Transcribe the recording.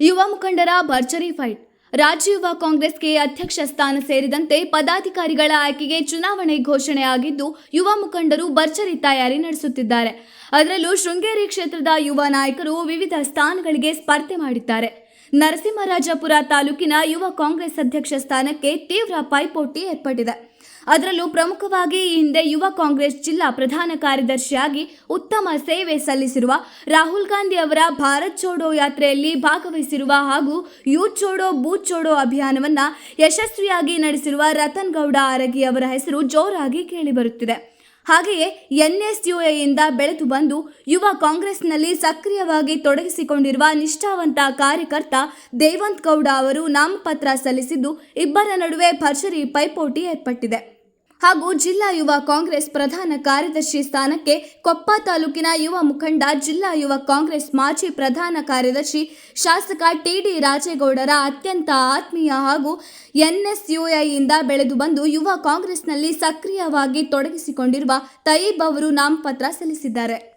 ಯುವ ಮುಖಂಡರ ಭರ್ಜರಿ ಫೈಟ್. ರಾಜ್ಯ ಯುವ ಕಾಂಗ್ರೆಸ್ಗೆ ಅಧ್ಯಕ್ಷ ಸ್ಥಾನ ಸೇರಿದಂತೆ ಪದಾಧಿಕಾರಿಗಳ ಆಯ್ಕೆಗೆ ಚುನಾವಣೆ ಘೋಷಣೆಯಾಗಿದ್ದು, ಯುವ ಮುಖಂಡರು ಭರ್ಜರಿ ತಯಾರಿ ನಡೆಸುತ್ತಿದ್ದಾರೆ. ಅದರಲ್ಲೂ ಶೃಂಗೇರಿ ಕ್ಷೇತ್ರದ ಯುವ ನಾಯಕರು ವಿವಿಧ ಸ್ಥಾನಗಳಿಗೆ ಸ್ಪರ್ಧೆ ಮಾಡಿದ್ದಾರೆ. ನರಸಿಂಹರಾಜಪುರ ತಾಲೂಕಿನ ಯುವ ಕಾಂಗ್ರೆಸ್ ಅಧ್ಯಕ್ಷ ಸ್ಥಾನಕ್ಕೆ ತೀವ್ರ ಪೈಪೋಟಿ ಏರ್ಪಟ್ಟಿದೆ. ಅದರಲ್ಲೂ ಪ್ರಮುಖವಾಗಿ ಈ ಹಿಂದೆ ಯುವ ಕಾಂಗ್ರೆಸ್ ಜಿಲ್ಲಾ ಪ್ರಧಾನ ಕಾರ್ಯದರ್ಶಿಯಾಗಿ ಉತ್ತಮ ಸೇವೆ ಸಲ್ಲಿಸಿರುವ ರಾಹುಲ್ ಗಾಂಧಿ ಅವರ ಭಾರತ್ ಚೋಡೋ ಯಾತ್ರೆಯಲ್ಲಿ ಭಾಗವಹಿಸಿರುವ ಹಾಗೂ ಯೂತ್ ಚೋಡೋ ಬೂತ್ ಚೋಡೋ ಅಭಿಯಾನವನ್ನು ಯಶಸ್ವಿಯಾಗಿ ನಡೆಸಿರುವ ರತನ್ ಗೌಡ ಆರಗಿ ಅವರ ಹೆಸರು ಜೋರಾಗಿ ಕೇಳಿಬರುತ್ತಿದೆ ಹಾಗೆಯೇ ಎನ್ಎಸ್ಯುಎಯಿಂದ ಬೆಳೆದು ಬಂದು ಯುವ ಕಾಂಗ್ರೆಸ್ನಲ್ಲಿ ಸಕ್ರಿಯವಾಗಿ ತೊಡಗಿಸಿಕೊಂಡಿರುವ ನಿಷ್ಠಾವಂತ ಕಾರ್ಯಕರ್ತ ದೇವಂತ್ ಗೌಡ ಅವರು ನಾಮಪತ್ರ ಸಲ್ಲಿಸಿದ್ದು ಇಬ್ಬರ ನಡುವೆ ಭರ್ಜರಿ ಪೈಪೋಟಿ ಏರ್ಪಟ್ಟಿದೆ. ಹಾಗೂ ಜಿಲ್ಲಾ ಯುವ ಕಾಂಗ್ರೆಸ್ ಪ್ರಧಾನ ಕಾರ್ಯದರ್ಶಿ ಸ್ಥಾನಕ್ಕೆ ಕೊಪ್ಪ ತಾಲೂಕಿನ ಯುವ ಮುಖಂಡ, ಜಿಲ್ಲಾ ಯುವ ಕಾಂಗ್ರೆಸ್ ಮಾಜಿ ಪ್ರಧಾನ ಕಾರ್ಯದರ್ಶಿ ಶಾಸಕ ಟಿಡಿ ರಾಜೇಗೌಡರ ಅತ್ಯಂತ ಆತ್ಮೀಯ ಹಾಗೂ ಎನ್ಎಸ್ಯುಐಯಿಂದ ಬೆಳೆದು ಬಂದು ಯುವ ಕಾಂಗ್ರೆಸ್ನಲ್ಲಿ ಸಕ್ರಿಯವಾಗಿ ತೊಡಗಿಸಿಕೊಂಡಿರುವ ತಯೀಬ್ ಅವರು ನಾಮಪತ್ರ ಸಲ್ಲಿಸಿದ್ದಾರೆ.